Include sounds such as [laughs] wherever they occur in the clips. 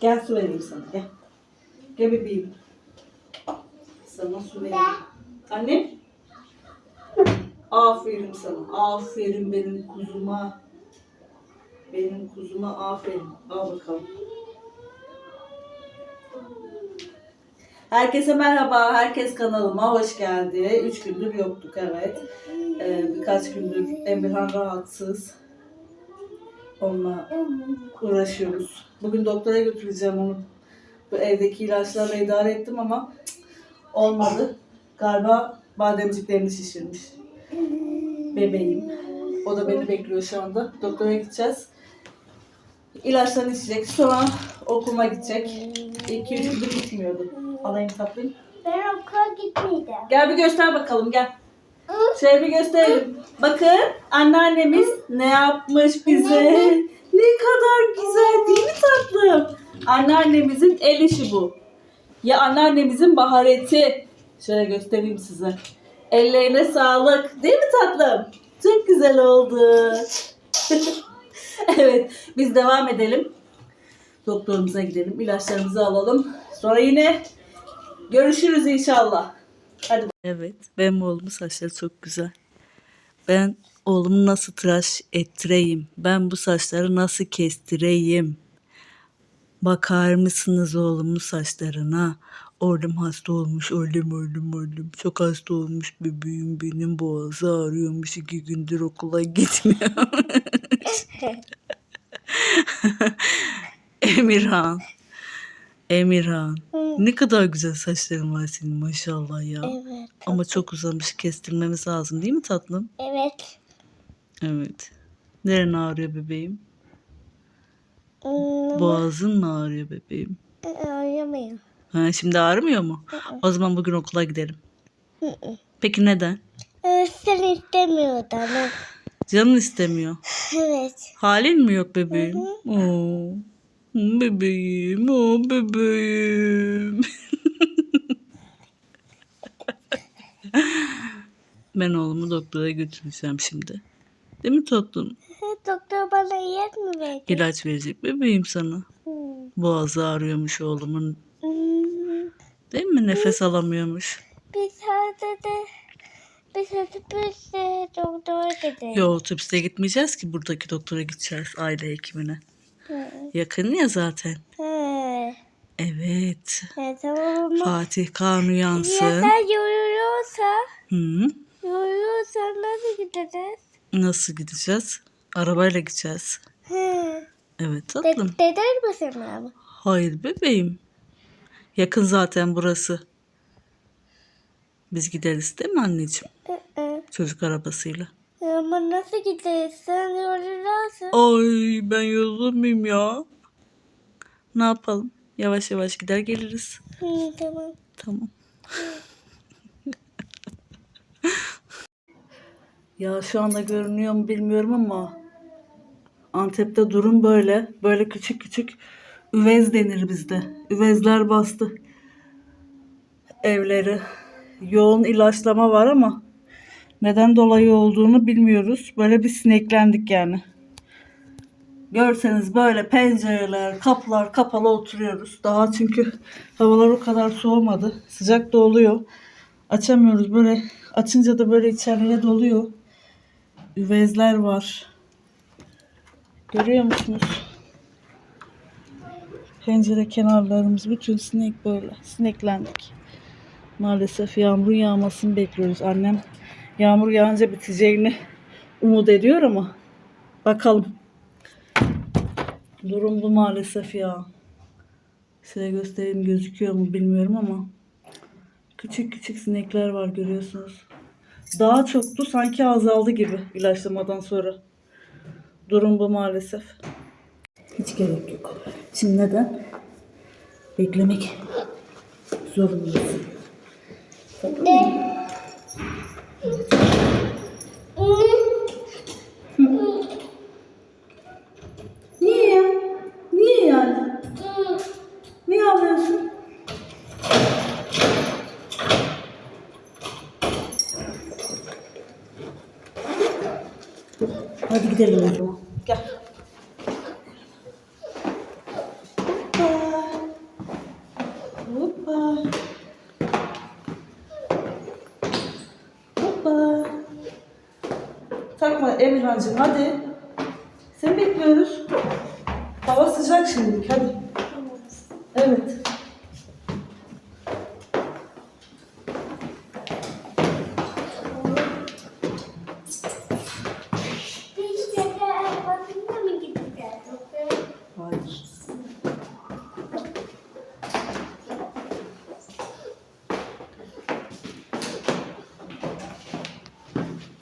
Gel su vereyim sana gel. Gel bebeğim. Sana su vereyim. Anne. Aferin sana. Aferin benim kuzuma. Benim kuzuma aferin. Al bakalım. Herkese merhaba. Herkes kanalıma hoş geldi. Üç gündür yoktuk evet. Ee, birkaç gündür Emirhan rahatsız. Onunla uğraşıyoruz. Bugün doktora götüreceğim onu. Bu evdeki ilaçlarla idare ettim ama cık, olmadı. Galiba bademciklerini şişirmiş. Bebeğim. O da beni bekliyor şu anda. Doktora gideceğiz. İlaçlarını içecek. Sonra okuluma gidecek. İki üç gündür gitmiyordu. Alayım tatlıyım. Ben okula gitmeyeceğim. Gel bir göster bakalım gel. Şöyle bir gösterelim. Bakın anneannemiz ne yapmış bize. Ne kadar güzel değil mi tatlım? Anneannemizin el işi bu. Ya anneannemizin bahareti. Şöyle göstereyim size. Ellerine sağlık. Değil mi tatlım? Çok güzel oldu. [laughs] evet biz devam edelim. Doktorumuza gidelim. ilaçlarımızı alalım. Sonra yine görüşürüz inşallah. Hadi. Evet, benim oğlumun saçları çok güzel. Ben oğlumu nasıl tıraş ettireyim? Ben bu saçları nasıl kestireyim? Bakar mısınız oğlumun saçlarına? Oğlum hasta olmuş, oğlum oğlum oğlum. Çok hasta olmuş bebeğim benim boğazı ağrıyormuş. iki gündür okula gitmiyor. [laughs] [laughs] Emirhan. Emirhan. Ne kadar güzel saçların var senin maşallah ya. Evet. Ama çok uzamış kestirmemiz lazım değil mi tatlım? Evet. Evet. Neren ağrıyor bebeğim? Hmm, Boğazın mı ağrıyor bebeğim? Oynamıyorum. Ha, şimdi ağrımıyor mu? O zaman bugün okula gidelim. Peki neden? Ee, Sen istemiyordun. ama. Canın istemiyor. Evet. Halin mi yok bebeğim? Oo. Bebeğim, o bebeğim. ben oğlumu doktora götüreceğim şimdi. Değil mi tatlım? [laughs] Doktor bana yer mi verdi? İlaç verecek bebeğim sana. Hmm. Boğazı ağrıyormuş oğlumun. Hmm. Değil mi? Nefes alamıyormuş. Bir tane de bir de doktora gidelim. Yo otobüste gitmeyeceğiz ki buradaki doktora gideceğiz aile hekimine. Yakın ya zaten. He. Evet. He, tamam ama. Fatih Kaan Ya uyansın. sen yoruluyorsa, Hı. yoruluyorsa nasıl gideceğiz? Nasıl gideceğiz? Arabayla gideceğiz. He. Evet De- tatlım. deder misin abi? Hayır bebeğim. Yakın zaten burası. Biz gideriz değil mi anneciğim? Çocuk arabasıyla. Ama nasıl gideceğiz? Sen yoruluyorsun. Ay ben yorulmayayım ya. Ne yapalım? Yavaş yavaş gider geliriz. Hı, tamam. Tamam. [laughs] ya şu anda görünüyor mu bilmiyorum ama Antep'te durum böyle. Böyle küçük küçük üvez denir bizde. Üvezler bastı evleri. Yoğun ilaçlama var ama neden dolayı olduğunu bilmiyoruz. Böyle bir sineklendik yani. Görseniz böyle pencereler, kapılar kapalı oturuyoruz. Daha çünkü havalar o kadar soğumadı. Sıcak da oluyor. Açamıyoruz böyle. Açınca da böyle içeriye doluyor. Üvezler var. Görüyor musunuz? Pencere kenarlarımız bütün sinek böyle. Sineklendik. Maalesef yağmur yağmasını bekliyoruz. Annem yağmur yağınca biteceğini umut ediyor ama bakalım. Durum bu maalesef ya. Size göstereyim gözüküyor mu bilmiyorum ama küçük küçük sinekler var görüyorsunuz. Daha çoktu sanki azaldı gibi ilaçlamadan sonra. Durum bu maalesef. Hiç gerek yok. Şimdi neden? Beklemek zorundasın. Niye ya? Niye yani? Niye ağlıyorsun? Hadi gidelim o zaman. Gel. Yapma Emirhan'cığım hadi. Seni bekliyoruz. Hava sıcak şimdilik hadi. Evet.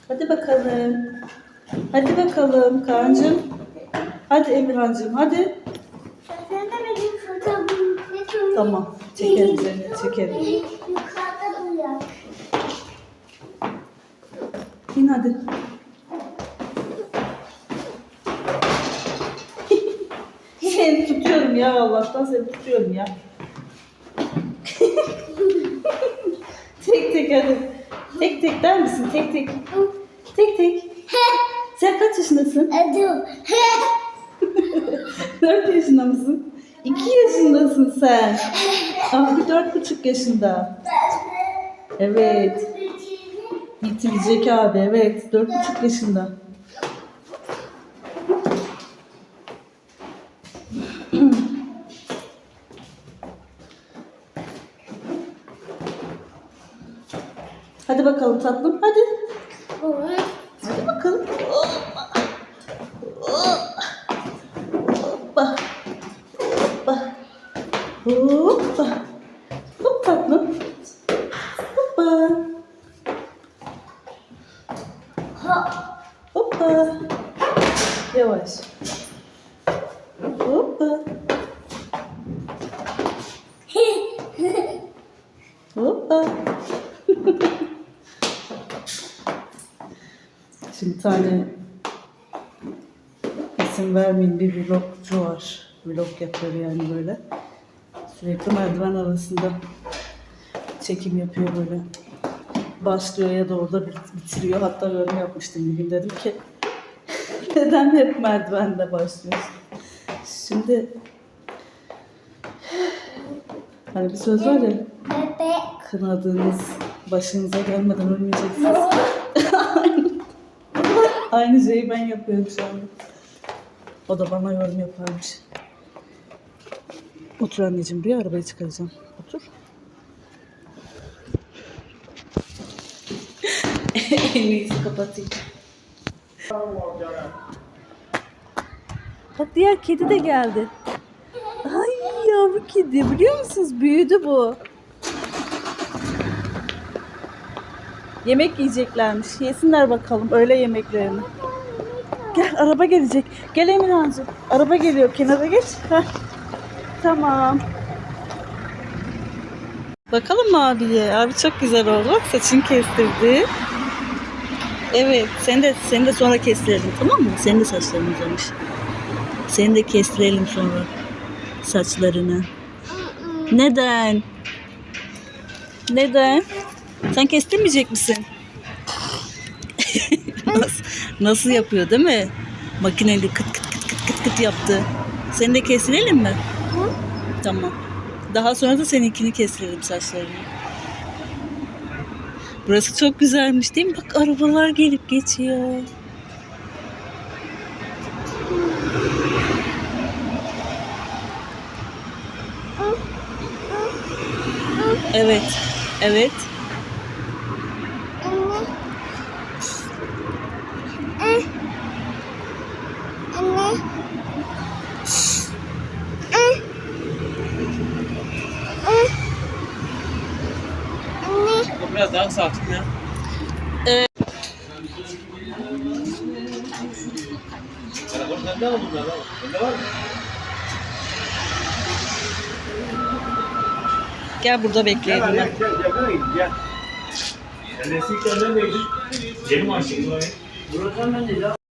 Hadi bakalım. Hadi bakalım Kaan'cığım. Hadi Emirhan'cığım hadi. Tamam. Çekerim seni. Duruyor. İn hadi. [laughs] seni tutuyorum ya Allah'tan seni tutuyorum ya. [laughs] tek tek hadi. Tek tek der misin? Tek tek. Tek tek. [laughs] Sen kaç yaşındasın? Adım. 4 [laughs] yaşında mısın? 2 yaşındasın sen. Abi dört buçuk yaşında. Evet. Bitirecek abi evet. Dört buçuk yaşında. Hadi bakalım tatlım. Hadi tane isim vermeyin bir vlogcu var. Vlog yapıyor yani böyle. Sürekli merdiven arasında çekim yapıyor böyle. Başlıyor ya da orada bit- bitiriyor. Hatta yorum yapmıştım bir gün dedim ki [laughs] neden hep merdivende başlıyorsun? Şimdi hani bir söz var ya kınadığınız başınıza gelmeden ölmeyeceksiniz. [laughs] Aynı şeyi ben yapıyorum şu anda. O da bana yorum yaparmış. Otur anneciğim buraya arabayı çıkaracağım. Otur. [laughs] en iyisi kapatayım. Bak diğer kedi de geldi. Ay yavru kedi biliyor musunuz? Büyüdü bu. Yemek yiyeceklermiş. Yesinler bakalım öğle yemeklerini. Gel araba gelecek. Gel Emirhan'cığım. Araba geliyor. Kenara geç. Heh. Tamam. Bakalım mı abiye? Abi çok güzel oldu. Saçını kestirdi. Evet. Seni de, seni de sonra kestirelim tamam mı? Senin de saçların uzamış. Seni de kestirelim sonra. Saçlarını. Neden? Neden? Sen kestirmeyecek misin? nasıl, nasıl yapıyor değil mi? Makineyle kıt kıt kıt kıt kıt kıt yaptı. Seni de kestirelim mi? Tamam. Daha sonra da seninkini kestirelim saçlarını. Burası çok güzelmiş değil mi? Bak arabalar gelip geçiyor. Evet. Evet. Anne. Eh. Anne. Eh. Eh. Anne. Biraz daha sakin ya. Sende mi bunlar? Sende var mı? Gel burada bekleyelim. Gel gel gel gel gel. Neydin? Yeni mi açtın burayı? Burası ben de ya.